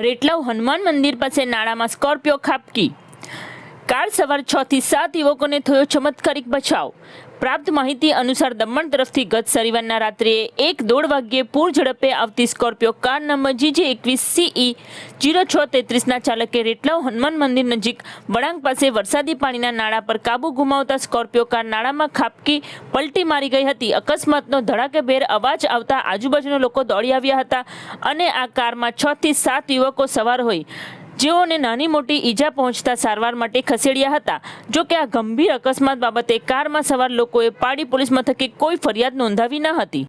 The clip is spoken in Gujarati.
રેટલાવ હનુમાન મંદિર પાસે નાળામાં સ્કોર્પિયો ખાબકી કાર સવાર છ થી સાત યુવકોને થયો ચમત્કારિક બચાવ. પ્રાપ્ત માહિતી અનુસાર દમણ તરફથી ગત શનિવારના રાત્રે એક દોઢ વાગ્યે પૂર ઝડપે આવતી સ્કોર્પિયો કાર નંબર જીજે એકવીસ સીઈ જીરો છ તેત્રીસના ચાલકે રેટલાવ હનુમાન મંદિર નજીક વળાંક પાસે વરસાદી પાણીના નાળા પર કાબુ ગુમાવતા સ્કોર્પિયો કાર નાળામાં ખાબકી પલટી મારી ગઈ હતી. અકસ્માતનો ધડાકેભેર અવાજ આવતા આજુબાજુના લોકો દોડી આવ્યા હતા અને આ કારમાં છ થી સાત યુવકો સવાર હોય જેઓને નાની મોટી ઈજા પહોંચતા સારવાર માટે ખસેડ્યા હતા. જો કે આ ગંભીર અકસ્માત બાબતે કારમાં સવાર લોકોએ પાડી પોલીસ મથકે કોઈ ફરિયાદ નોંધાવી ન હતી.